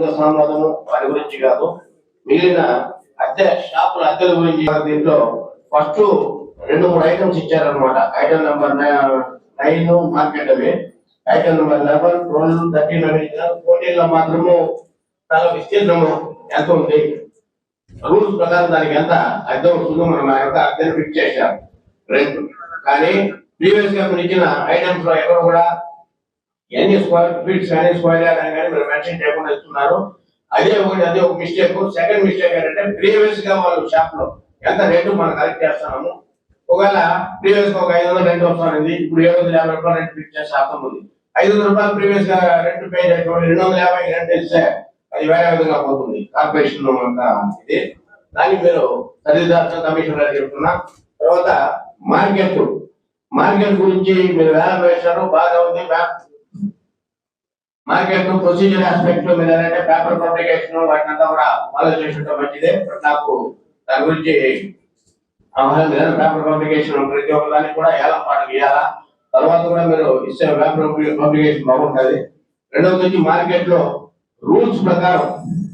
సామ్రాజ్యము వారి గురించి కాదు. మిగిలిన అద్దె షాపుల అద్దెల గురించి దీంట్లో ఫస్ట్ రెండు మూడు ఐటమ్స్ ఇచ్చారనమాట ఐటమ్ నెంబర్ నైన్ మార్కెట్ అవి. Item number eleven twelve thirteen అవి పోటీల్లో మాత్రము చాలా విస్తీర్ణము ఎంత ఉంది? రూల్స్ ప్రకారం దానికి ఎంత? అద్దె వస్తుందో మనం ఎంత యొక్క అద్దెను ఫిక్స్ చేశాం రెండు. కానీ ప్రీవియస్గా ఇచ్చిన ఐటమ్స్లో ఎవరు కూడా ఎన్ని స్క్వేర్ ఫీట్స్ కానీ స్క్వేర్ యార్డ్ అని కానీ మీరు మెన్షన్ చేయకుండా ఇస్తున్నారు అదే ఒకటి అదే ఒక మిస్టేక్ సెకండ్ మిస్టేక్ ఏంటంటే ప్రీవియస్గా వాళ్ళు షాప్లో ఎంత రేటు మనం కలెక్ట్ చేస్తున్నాము? ఒకవేళ ప్రీవియస్గా ఒక ఐదు వందల రెంట్ వస్తుంది ఇప్పుడు ఏడు వందల యాభై రూపాయలు రెంట్ ఫిక్స్ చేసే ఉంది. ఐదు వందల రూపాయలు ప్రీవియస్గా రెంట్ పే చేయడం రెండు వందల యాభై రెంట్ ఇస్తే అది వేరే విధంగా పోతుంది. కార్పొరేషన్ ఇది. దానికి మీరు సరిదార్శన కమిషన్ గారు చెప్తున్నా. తర్వాత మార్కెట్ మార్కెట్ గురించి మీరు వేలం వేశారు బాగా ఉంది మ్యాప్ మార్కెట్ ప్రొసీజర్ ఆస్పెక్ట్ మీద ఏంటంటే పేపర్ పబ్లికేషన్ వాటినంతా కూడా ఫాలో చేస్తుంటే మంచిదే. నాకు దాని గురించి అవసరం లేదు. పేపర్ పబ్లికేషన్ ప్రతి ఒక్క దానికి కూడా ఎలా పాటు గీయాలా? తర్వాత కూడా మీరు ఇచ్చే పేపర్ పబ్లికేషన్ బాగుంటుంది. రెండవది వచ్చి మార్కెట్లో రూల్స్ ప్రకారం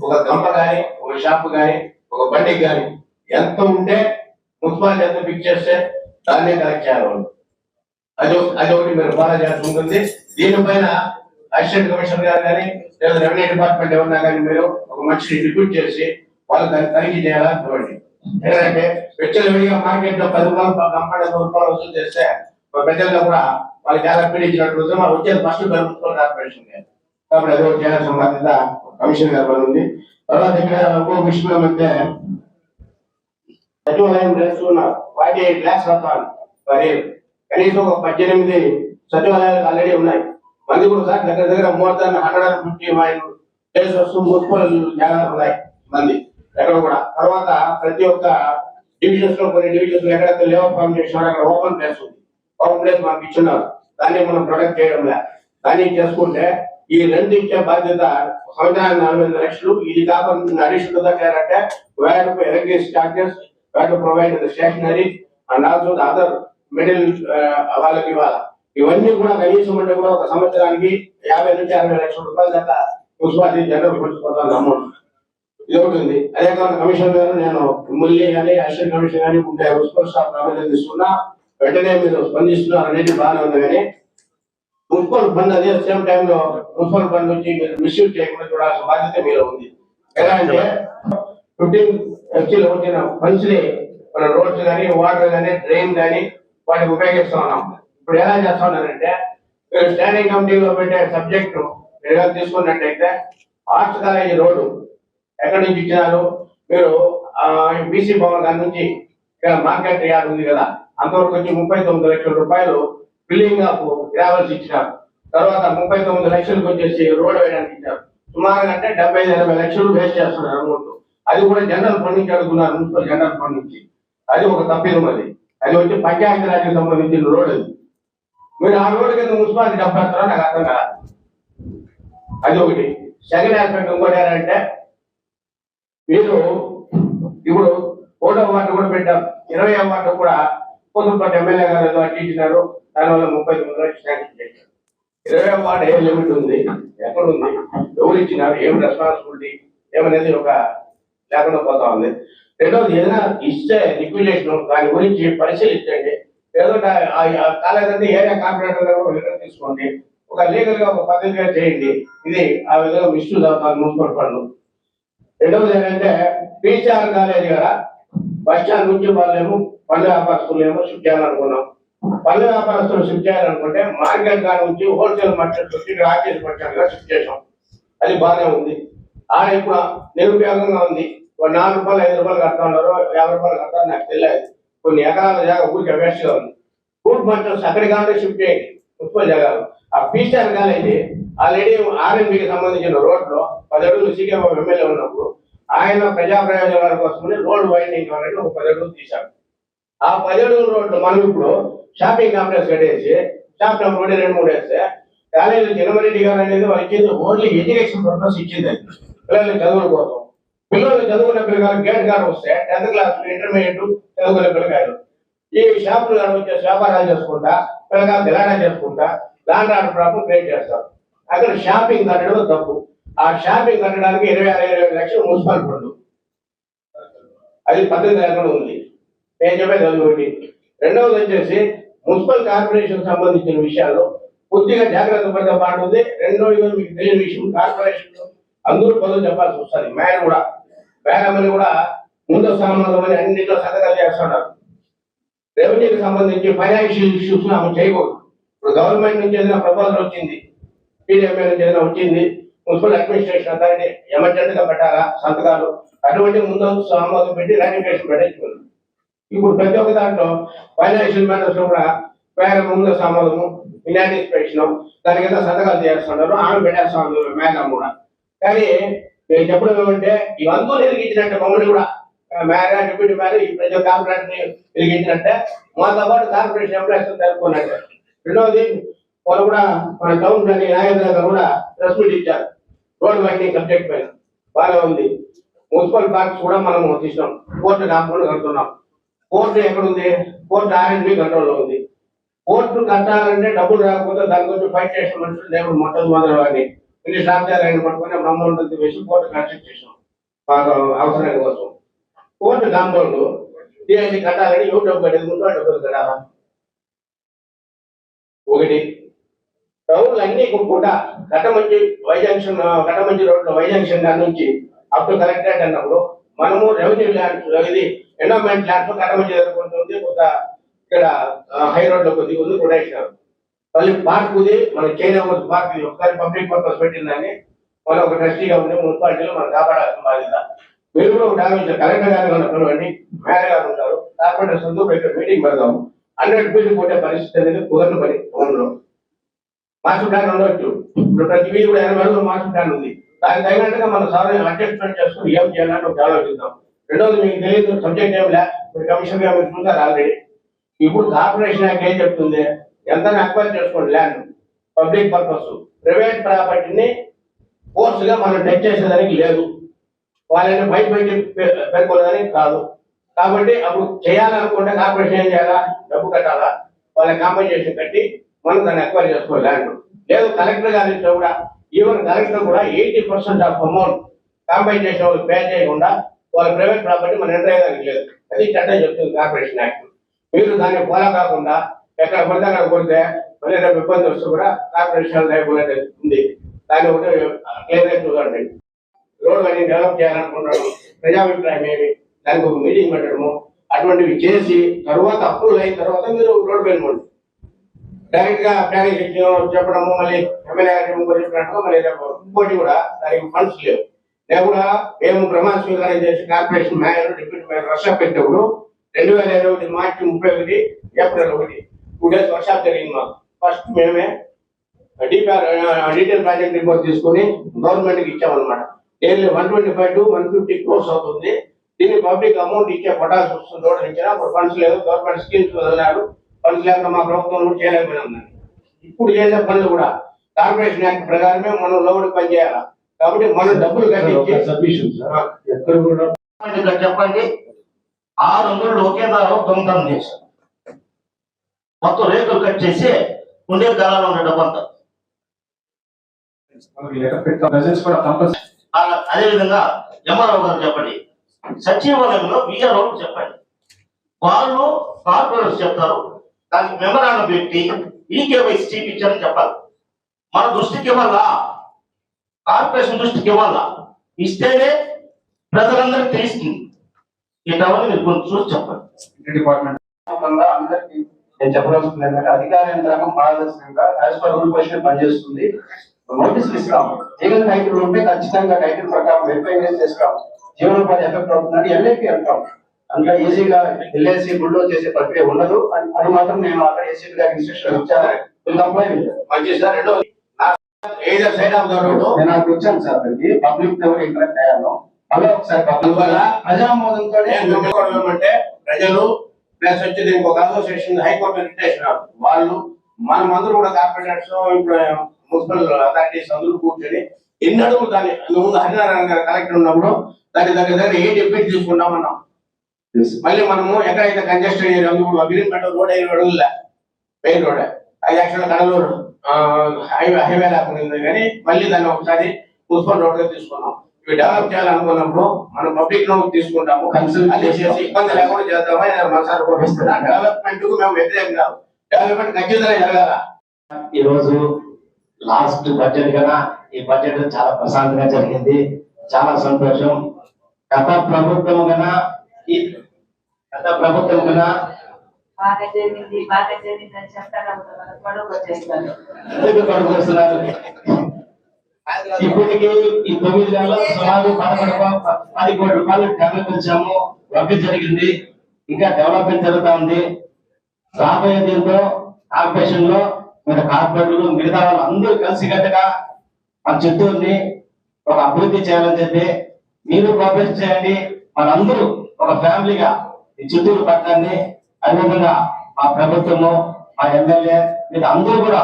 ఒక గంప కానీ ఒక షాప్ గాని ఒక బండి కానీ ఎంత ఉంటే మున్సిపాలిటీ ఎంత ఫిక్స్ చేస్తే దాన్నే కలెక్ట్ చేయాలి అది అది ఒకటి మీరు ఫాలో చేయాల్సి ఉంటుంది. దీనిపైన అసిస్టెంట్ కమిషనర్ గారు కానీ లేదా రెవెన్యూ డిపార్ట్మెంట్ ఎవరన్నా కానీ మీరు ఒక మనిషిని రిక్రూట్ చేసి వాళ్ళు దాన్ని తనిఖీ చేయాలని చూడండి ఎందుకంటే వెచ్చలు విడిగా మార్కెట్లో పది రూపాయలు కంపెనీ రూపాయలు వసూలు చేస్తే ఒక ప్రజల్లో కూడా వాళ్ళకి చాలా పీడించినట్టు ఉంటుంది. మరి వచ్చేది ఫస్ట్ మున్సిపల్ కార్పొరేషన్ కాబట్టి అది ఒకటి చేయాల్సిన బాధ్యత కమిషన్ గారి ఉంది. తర్వాత ఇక్కడ ఇంకో విషయం ఏమంటే సచివాలయం చేస్తున్నారు వాటి క్లాస్ రకాలు మరి కనీసం ఒక పద్దెనిమిది సచివాలయాలు ఆల్రెడీ ఉన్నాయి. మంది కూడా సార్ దగ్గర దగ్గర more than hundred and fifty mile places municipal జాగాలు ఉన్నాయి మంది. ఎక్కడ కూడా. తర్వాత ప్రతి ఒక్క డివిజన్స్లో కొన్ని డివిజన్స్లో ఎక్కడైతే లేవర్ ఫామ్ చేసినారో అక్కడ ఓపెన్ ప్లేస్ ఉంది. ఓపెన్ ప్లేస్ మనకి ఇచ్చున్నారు. దాన్ని మనం ప్రొటెక్ట్ చేయడం లే. దాన్ని చేసుకుంటే ఈ రెండు ఇచ్చే బాధ్యత సంవత్సరానికి నలభై ఐదు లక్షలు. ఇది కాకుండా అడిషనల్గా చేయాలంటే where electric charges where to provide stationery and also other middle వాళ్ళకి ఇవ్వాలి. ఇవన్నీ కూడా కనీసం అంటే కూడా ఒక సంవత్సరానికి యాభై నుంచి అరవై లక్షల రూపాయల దాకా మున్సిపాలిటీ జనరల్ పంచుకోవాలని అమౌంట్. ఇది ఒకటి ఉంది. అదే కాకుండా కమిషన్ గారు నేను మురళి కానీ అసిస్టెంట్ కమిషన్ కానీ ఉంటే మున్సిపల్ స్టాఫ్ అభినందిస్తున్నా వెంటనే మీరు స్పందిస్తున్నారు అనేది బాగానే ఉంది కానీ మున్సిపల్ ఫండ్ అదే సేమ్ టైంలో మున్సిపల్ ఫండ్ నుంచి మీరు మిస్యూజ్ చేయకుండా చూడాల్సిన బాధ్యత మీలో ఉంది. ఎలా అంటే ఫిఫ్టీన్ ఎఫ్సీలో వచ్చిన ఫండ్స్ని మన రోడ్స్ కానీ వాటర్ కానీ డ్రైన్ కానీ వాటికి ఉపయోగిస్తా ఉన్నాం ఇప్పుడు ఎలా చేస్తా ఉన్నారంటే మీరు స్టాండింగ్ కమిటీలో పెట్టే సబ్జెక్టు మీరు తీసుకున్నట్టయితే ఆర్ట్స్ కాలేజీ రోడ్డు ఎక్కడి నుంచి ఇచ్చినారు? మీరు బీసీ భవన్ దాని నుంచి ఇక్కడ మార్కెట్ యార్డ్ ఉంది కదా అంతవరకు వచ్చి ముప్పై తొమ్మిది లక్షల రూపాయలు బిల్డింగ్ ఆఫ్ గ్రావెల్స్ ఇచ్చినారు. తర్వాత ముప్పై తొమ్మిది లక్షలకు వచ్చేసి రోడ్ వేయడానికి ఇచ్చారు సుమారుగా అంటే డెబ్బై ఎనభై లక్షలు వేస్ట్ చేస్తున్నారు అమౌంట్. అది కూడా జనరల్ ఫండ్ నుంచి అడుగుతున్నారు మున్సిపల్ జనరల్ ఫండ్ నుంచి. అది ఒక తప్పిదం అది. అది వచ్చి పంచాయతీరాజ్కి సంబంధించిన రోడ్ అది. మీరు ఆ రోడ్ కింద మున్సిపాలిటీ డబ్బు పెడతారో నాకు అర్థం కాదు. అది ఒకటి. సెకండ్ ఆస్పెక్ట్ ఇంకోటి ఏంటంటే మీరు ఇప్పుడు ఓటో వార్డు కూడా పెట్టాం. ఇరవై వార్డు కూడా పొద్దుపట్టి ఎమ్మెల్యే గారు ఏదో అట్టి దానివల్ల ముప్పై తొమ్మిది లక్షలు శాంక్షన్ చేశారు ఇరవై వార్డు ఏ లిమిట్ ఉంది? ఎక్కడ ఉంది? ఎవరు ఇచ్చినారు? ఏం రెస్పాన్సిబిలిటీ? ఏమనేది ఒక లేకుండా పోతా ఉంది. రెండవది ఏదైనా ఇస్తే లిక్విడేషన్ దాని గురించి పరిశీలించండి ఏదో కా- ఆ- ఆ కాలేదంటే ఏరియా కార్పొరేటర్ దగ్గర తీసుకోండి. ఒక లీగల్గా ఒక పద్ధతిగా చేయండి. ఇది ఆ విధంగా విష్ణు అవుతాను మున్సిపల్ ఫండ్ రెండవది ఏంటంటే పీచార్ కాలేజ్ కదా. బస్ స్టాండ్ నుంచి వాళ్ళేమో పళ్ళు వ్యాపారస్తులు ఏమో షిఫ్ట్ చేయాలనుకున్నాం. పళ్ళు వ్యాపారస్తులు షిఫ్ట్ చేయాలనుకుంటే మార్కెట్ కాడ నుంచి హోల్సేల్ మార్కెట్ వచ్చి రాకేష్ ఆర్కేజ్ మార్కెట్గా షిఫ్ట్ చేసాం అది బాగానే ఉంది. ఆడ ఇప్పుడు నిరుపయోగంగా ఉంది. ఒక నాలుగు రూపాయలు ఐదు రూపాయలు కడతా ఉన్నారు యాభై రూపాయలు కడతారు నాకు తెలియదు. కొన్ని ఎకరాల జాగా ఊరికి వేస్ట్గా ఉంది. ఫుడ్ మార్కెట్స్ అక్కడికి కావాలంటే షిఫ్ట్ చేయండి మున్సిపల్ జాగాలు. ఆ పీస్టార్ కాలేజీ ఆల్రెడీ ఆర్ఎంబికి సంబంధించిన రోడ్లో పది అడుగులు సీకేబాబు ఎమ్మెల్యే ఉన్నప్పుడు ఆయన ప్రజా ప్రయోజనాల కోసమని రోడ్ వైండింగ్ అనేది ఒక పది అడుగులు తీశాడు. ఆ పది అడుగుల రోడ్లు మనం ఇప్పుడు షాపింగ్ కాంప్లెక్స్ కట్టేసి షాప్ నెంబర్ ఒకటి రెండు మూడు వేస్తే కాలేజీ జనవరెడ్డి గారు అనేది వాళ్ళు ఇచ్చింది ఓన్లీ ఎడ్యుకేషన్ పర్పస్ ఇచ్చింది అది. పిల్లల చదువుల కోసం. పిల్లలు చదువుకునే పిల్లగారు గేట్ గారు వస్తే టెన్త్ క్లాస్ ఇంటర్మీడియట్ చదువుకునే పిల్లగారు ఈ షాపులు గారు వచ్చే వ్యాపారాలు చేసుకుంటా పిల్లగారు దిలానా చేసుకుంటా దాని ఆర్డర్ ప్రాబ్లం క్రియేట్ చేస్తారు అక్కడ షాపింగ్ కట్టడం తప్పు. ఆ షాపింగ్ కట్టడానికి ఇరవై ఆరు ఇరవై లక్షలు మున్సిపల్ ఫండ్ అది పద్ధతి లేకుండా ఉంది. నేను చెప్పేది ఒకటి. రెండవది వచ్చేసి మున్సిపల్ కార్పొరేషన్ సంబంధించిన విషయాల్లో కొద్దిగా జాగ్రత్త పడితే బాగుంటుంది. ఇదో మీకు తెలియని విషయం కార్పొరేషన్ అందరూ పదవి చెప్పాల్సి వస్తుంది. మేయర్ కూడా పేదమని కూడా ముందు సంబంధం అని అన్నింటిలో సంతకాలు చేస్తున్నారు రెవెన్యూకి సంబంధించి ఫైనాన్షియల్ ఇష్యూస్ ఆమె చేయకూడదు. ఇప్పుడు గవర్నమెంట్ నుంచి ఏదైనా ప్రపోజల్ వచ్చింది పీడిఎంఏ నుంచి ఏదైనా వచ్చింది మున్సిపల్ అడ్మినిస్ట్రేషన్ అంతా ఎమర్జెంట్గా పెట్టాలా సంతకాలు? అటువంటి ముందు ఆమోదం పెట్టి రాటిఫికేషన్ పెట్టించుకున్నాం ఇప్పుడు ప్రతి ఒక్క దాంట్లో ఫైనాన్షియల్ మ్యాటర్స్లో కూడా పేర ముందు ఆమోదము ఇన్యాంటిసిపేషన్ దాని కింద సంతకాలు చేస్తున్నారు ఆమె పెట్టేస్తున్నారు మేఘం కూడా. కానీ నేను చెప్పడం ఏమంటే ఇవంతా వెలిగించినట్టే మమ్మల్ని కూడా మేర డిప్యూటీ మేర ఈ ప్రజల కార్పొరేషన్ వెలిగించినట్టే మాతో పాటు కార్పొరేషన్ ఎంప్లాయీస్ జరుపుకున్నట్టు రెండవది వాళ్ళు కూడా మన టౌన్ ప్లానింగ్ నాగేంద్ర కూడా ప్రెస్ మీట్ ఇచ్చారు. రోడ్ వైండింగ్ సబ్జెక్ట్ పైన బాగా ఉంది. మున్సిపల్ పార్క్స్ కూడా మనం తీసినాం. కోర్టు కాంపౌండ్ కడుతున్నాం. కోర్టు ఎక్కడుంది కోర్టు ఆర్ఎండ్బి కంట్రోల్లో ఉంది. కోర్టు కట్టాలంటే డబ్బులు రాకపోతే దాని గురించి ఫైట్ చేసిన మనుషులు లేకుండా మొట్టమొదటి వాడిని అని ఇది సాధ్యాలు ఆయన పట్టుకుని బ్రహ్మోన్నతి వేసి కోర్టు కన్స్ట్రక్ట్ చేసాం మాకు అవసరాల కోసం. కోర్టు కాంపౌండ్ టీఐసీ కట్టాలని ఎవరు డబ్బు కట్టేది ముందు డబ్బులు కట్టాలా? ఒకటి. టౌన్లు అన్ని కూడా కట్టమంచి వైజంక్షన్ కట్టమంచి రోడ్లో వై దాని నుంచి అప్ టు కలెక్టరేట్ అన్నప్పుడు మనము రెవెన్యూ ల్యాండ్ ఇది ఎండోమెంట్ ల్యాండ్ కట్టమంచి ఎదుర్కొంటుంది ఒక ఇక్కడ హై రోడ్లో కొద్దిగా ఉంది కూడా ఇచ్చినారు మళ్ళీ పార్క్ ఉంది మన చైనా పార్క్ ఒకసారి పబ్లిక్ పర్పస్ పెట్టిందని మనం ఒక ట్రస్టీగా ఉంది మున్సిపాలిటీలో మనం కాపాడాల్సిన బాధ్యత. మీరు కూడా ఒక డామేజ్ కలెక్టర్ గారు ఉన్నటువంటి మేయర్ గారు ఉంటారు కార్పొరేటర్స్ అందరూ ఇక్కడ మీటింగ్ పెడదాము హండ్రెడ్ ఫీల్డ్ కొట్టే పరిస్థితి అనేది కుదరని పని ఫోన్లో. మాస్టర్ ప్లాన్ ఉండవచ్చు ఇప్పుడు ప్రతి వీధి కూడా ఎనభై అడుగులు మాస్టర్ ప్లాన్ ఉంది. దానికి తగినట్టుగా మనం సార్ అడ్జస్ట్మెంట్ చేసుకుని ఏం చేయాలంటే ఒకటి ఆలోచిద్దాం. రెండోది మీకు తెలియదు సబ్జెక్ట్ ఏం లే మీరు కమిషన్గా మీరు చూసారు ఆల్రెడీ ఇప్పుడు కార్పొరేషన్ యాక్ట్ ఏం చెప్తుంది? ఎంత అక్వైర్ చేసుకోండి ల్యాండ్. పబ్లిక్ పర్పస్ ప్రైవేట్ ప్రాపర్టీని ఫోర్స్గా మనం టచ్ చేసేదానికి లేదు. వాళ్ళని బయట బయట పేర్కొనేదానికి కాదు. కాబట్టి అప్పుడు చేయాలనుకుంటే కార్పొరేషన్ ఏం చేయాలా? డబ్బు కట్టాలా? వాళ్ళ కాంపెన్సేషన్ కట్టి మనం దాన్ని అక్వైర్ చేసుకోవాలి ల్యాండ్. లేదు కలెక్టర్ గారి కూడా ఈవెన్ కలెక్టర్ కూడా eighty percent of amount compensation వాళ్ళు పే చేయకుండా వాళ్ళ ప్రైవేట్ ప్రాపర్టీ మనం ఎంటర్ అయ్యేదానికి లేదు. అది చట్టం చెప్తుంది కార్పొరేషన్ యాక్ట్ మీరు దాన్ని ఫాలో కాకుండా ఎక్కడ పడితే అక్కడ కొడితే మళ్ళీ రేపు ఇబ్బంది వస్తే కూడా కార్పొరేషన్ లేకుండా ఉంది. దాన్ని ఒకటి క్లియర్ చూడండి రోడ్ అని డెవలప్ చేయాలనుకుంటాడు ప్రజాభిప్రాయం ఏమి దానికి ఒక మీటింగ్ పెట్టడము. అటువంటివి చేసి తర్వాత అప్రూవల్ అయిన తర్వాత మీరు రోడ్ పెనుకోండి డైరెక్ట్గా ప్లానింగ్ సెక్షన్ చెప్పడము మళ్ళీ ఎమ్మెల్యే గారు మళ్ళీ ఇంకోటి కూడా దానికి ఫండ్స్ లేవు. నేను కూడా మేము ప్రమాణ స్వీకారం చేసి కార్పొరేషన్ మేయర్ డిప్యూటీ మేయర్ రష్యా పెట్టినప్పుడు రెండు వేల ఇరవై ఒకటి మార్చి ముప్పై ఒకటి ఏప్రిల్ ఒకటి టూ డేస్ వర్షాప్ జరిగింది మాకు. ఫస్ట్ మేమే డీపీఆర్ డీటెయిల్ ప్రాజెక్ట్ రిపోర్ట్ తీసుకొని గవర్నమెంట్కి ఇచ్చామన్నమాట. Daily one twenty five to one fifty crores అవుతుంది. దీన్ని పబ్లిక్ అమౌంట్ ఇచ్చే పట్టాల్సి వస్తుంది రోడ్ ఇచ్చినా అప్పుడు ఫండ్స్ లేదు. గవర్నమెంట్ స్కీమ్స్ వదిలినారు ఫండ్స్ లేక మా ప్రభుత్వం కూడా చేయలేకపోయినాం. ఇప్పుడు చేసే పనులు కూడా కార్పొరేషన్ యాక్ట్ ప్రకారమే మనం లోబడి పని చేయాలి? కాబట్టి మనం డబ్బులు కట్టించి చెప్పండి. ఆరు వందలు ఒకే దారిలో దొంగతనం చేశారు. మొత్తం రేకులు కట్ చేసి ఉండే కాలంలో ఉండే డబ్బంతా. అదే విధంగా ఎంఆర్ఓ గారు చెప్పండి. సచివాలయంలో విఆర్ఓ చెప్పండి. వాళ్ళు కార్పొరేట్స్ చెప్తారు. దానికి మెమరాండం పెట్టి ఈకేవైసీ చూపించారని చెప్పాలి. మన దృష్టికి ఇవ్వాలా? కార్పొరేషన్ దృష్టికి ఇవ్వాలా? ఇస్తేనే ప్రజలందరికీ తెలుస్తుంది. ఇటవన్నీ మీరు కొంచెం చూసి చెప్పండి. డిపార్ట్మెంట్ అందరికీ నేను చెప్పదలుచుకుంది ఏంటంటే అధికార యంత్రాంగం పారదర్శకంగా యాజ్ పర్ రూల్ క్వశ్చన్ పనిచేస్తుంది. నోటీసులు ఇస్తాం లీగల్ టైటిల్ ఉంటే ఖచ్చితంగా టైటిల్ ప్రకారం వెరిఫై చేసి చేస్తాం జీవనోపాధి ఎఫెక్ట్ అవుతుందని ఎల్ఐకి వెళ్తాం అంత ఈజీగా ఎల్ఐసి గుళ్ళో చేసే ప్రక్రియ ఉండదు. అది మాత్రం నేను అక్కడ ఏసీ గారికి ఇన్స్ట్రక్షన్ ఇచ్చాను. నేను అక్కడికి వచ్చాను సార్ అక్కడికి. పబ్లిక్ ఎవరు ఇంటరాక్ట్ అయ్యాను అలా ఒకసారి ప్రజామోదంతో ప్రజలు ప్లస్ వచ్చి దీనికి ఒక అసోసియేషన్ హైకోర్టు రిటేషన్ వాళ్ళు మనం అందరూ కూడా కార్పొరేటర్స్ ఇప్పుడు మున్సిపల్ అథారిటీస్ అందరూ కూర్చొని ఎన్ని అడుగులు దాన్ని ముందు హరినారాయణ గారు కలెక్టర్ ఉన్నప్పుడు దాని దగ్గర దగ్గర ఏ డిపెండ్ తీసుకుంటామన్నాం మళ్ళీ మనము ఎక్కడైతే కంజెస్టెడ్ ఏరియా ఉంది ఇప్పుడు అగ్రిమెంట్ రోడ్ ఐదు అడుగులే మెయిన్ రోడ్. అది యాక్చువల్ కడలూరు. హైవే హైవే లేకుండా ఉంది కానీ మళ్ళీ దాన్ని ఒకసారి మున్సిపల్ రోడ్గా తీసుకున్నాం. డెవలప్ చేయాలనుకున్నప్పుడు మనం పబ్లిక్ను తీసుకుంటాము. Consult అది చేసి ఇబ్బంది లేకుండా చేద్దామని మనసారి కోరుకుంటున్నాను డెవలప్మెంట్కు మేము వ్యతిరేకం కాదు. డెవలప్మెంట్ ఖచ్చితంగా జరగాల. ఈ రోజు లాస్ట్ బడ్జెట్ కదా. ఈ బడ్జెట్ చాలా ప్రశాంతంగా జరిగింది. చాలా సంతోషం. గత ప్రభుత్వం కన్నా ఈ గత ప్రభుత్వం కన్నా బాగా జరిగింది బాగా జరిగింది అని ఎందుకు కడుపు వస్తున్నారు ఇప్పటికి ఈ తొమ్మిది నెలల్లో సుమారు పదకొండు పది కోట్ల రూపాయలు డెవలప్ ఇచ్చాము వర్క్ జరిగింది. ఇంకా డెవలప్మెంట్ జరుగుతా ఉంది. రాబోయే దీంతో కార్పొరేషన్లో మన కార్పొరేటర్లు మిగతా వాళ్ళు అందరూ కలిసికట్టుగా మన చిత్తూరుని ఒక అభివృద్ధి చేయాలని చెప్పి మీరు కోఆపరేట్ చేయండి. మనందరూ ఒక ఫ్యామిలీగా ఈ చిత్తూరు పట్టణాన్ని అదేవిధంగా మా ప్రభుత్వము మా ఎమ్మెల్యే మీద అందరూ కూడా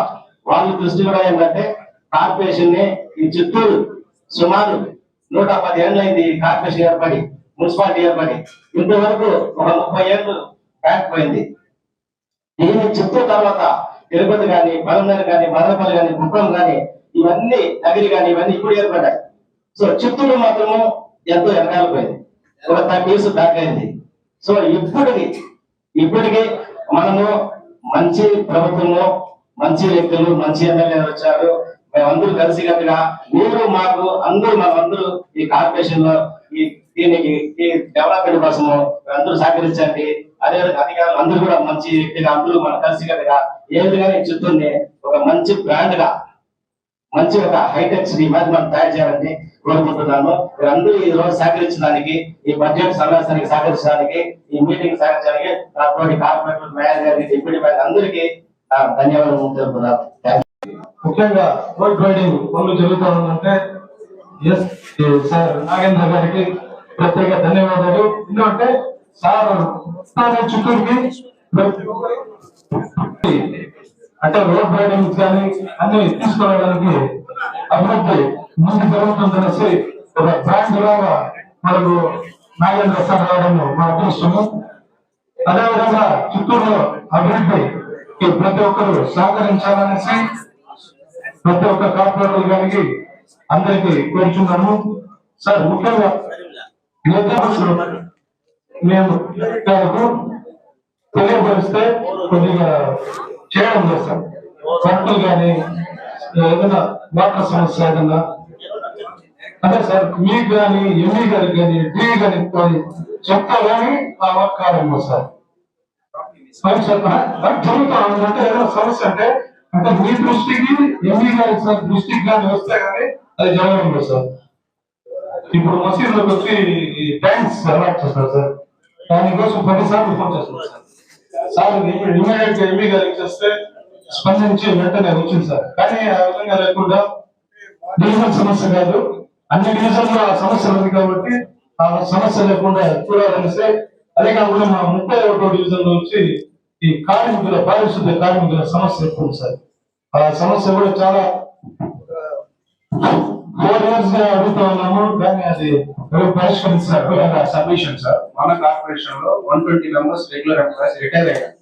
వాళ్ళ దృష్టి కూడా ఏంటంటే కార్పొరేషన్ని ఈ చిత్తూరు సుమారు నూట పది ఏళ్ళైంది అయింది ఈ కార్పొరేషన్ ఏర్పడి మున్సిపాలిటీ ఏర్పడి. ఇంతవరకు ఒక ముప్పై ఏళ్ళు కాకపోయింది దీని చిత్తూరు తర్వాత తిరుపతి కానీ పలమనేరు కానీ మదనపల్లి కానీ కుప్పం కానీ ఇవన్నీ నగిరి కానీ ఇవన్నీ ఇప్పుడు ఏర్పడ్డాయి. సో చిత్తూరు మాత్రము ఎంతో వెనకాలిపోయింది ఒక థర్టీ ఇయర్స్ సో ఇప్పటికి ఇప్పటికి మనము మంచి ప్రభుత్వము మంచి వ్యక్తులు మంచి ఎమ్మెల్యేలు వచ్చారు. మేమందరూ కలిసి కట్టుగా మీరు మాకు అందరూ మనమందరూ ఈ కార్పొరేషన్లో ఈ దీనికి ఈ డెవలప్మెంట్ కోసము అందరూ సహకరించండి. అదే అధికారులు అందరూ కూడా మంచి వ్యక్తిగా అందరూ మనం కలిసి కట్టుగా ఏ విధంగా చిత్తూరుని ఒక మంచి బ్రాండ్గా మంచి ఒక హైటెక్ సిటీ మీద మనం తయారు చేయాలని కోరుకుంటున్నాను. మీరందరూ ఈ రోజు సహకరించడానికి ఈ బడ్జెట్ సమావేశానికి సహకరించడానికి ఈ మీటింగ్ సహకరించడానికి నాతోటి కార్పొరేటర్ మేనేజర్ గారికి డిప్యూటీ మేయర్ అందరికీ ధన్యవాదాలు తెలుపుతున్నాను. ముఖ్యంగా రోడ్ రైడింగ్ పనులు జరుగుతా ఉందంటే ఎస్ సార్ నాగేంద్ర గారికి ప్రత్యేక ధన్యవాదాలు. ఎందుకంటే సార్ తాను చిత్తూరుకి ప్రతి అంటే రోడ్ రైడింగ్ కానీ అన్ని తీసుకురావడానికి అభివృద్ధి ముందు జరుగుతుందనేసి ఒక బ్రాండ్ లాగా మనకు నాగేంద్ర సార్ రావడం మా అదృష్టము. అదేవిధంగా చిత్తూరులో అభివృద్ధికి ప్రతి ఒక్కరు సహకరించాలనేసి ప్రతి ఒక్క కార్పొరేటర్ గారికి అందరికి కోరుచున్నాను సార్ ముఖ్యంగా మేము తెలియపరిస్తే కొద్దిగా చేయడం చేస్తాం పంటలు కానీ ఏదైనా వాటర్ సమస్య ఏదైనా. అదే సార్ మీకు కానీ ఎంఈ గారికి కానీ డి గాని కానీ చెప్తా కానీ ఆ వర్క్ కారణం సార్. మరి చెప్పరా జరుగుతా ఉందంటే ఏదైనా సమస్య అంటే అంటే మీ దృష్టికి ఎంఈ గారి సార్ దృష్టికి కానీ వస్తే కానీ అది జరగడం సార్. ఇప్పుడు మసీదులోకి వచ్చి ట్యాంక్స్ అలాట్ చేస్తారు సార్. దానికోసం పదిసార్లు ఫోన్ చేస్తున్నారు సార్. సార్ ఇప్పుడు ఇమీడియట్గా ఎంఈ గారికి చేస్తే స్పందించి వెంటనే వచ్చింది సార్. కానీ ఆ విధంగా లేకుండా డివిజన్ సమస్య కాదు. అన్ని డివిజన్లో ఆ సమస్య ఉంది కాబట్టి ఆ సమస్య లేకుండా చూడాలనేసి అదే కాకుండా మా ముప్పై ఒకటో డివిజన్లో వచ్చి ఈ కార్మికుల పారిశుద్ధ కార్మికుల సమస్య ఎక్కువ సార్? ఆ సమస్య కూడా చాలా ఫోర్ ఇయర్స్గా అడుగుతా ఉన్నాము కానీ అది పరిష్కరించారు సబ్మిషన్ సార్. మన కార్పొరేషన్లో one twenty members regular employees retire అయ్యారు.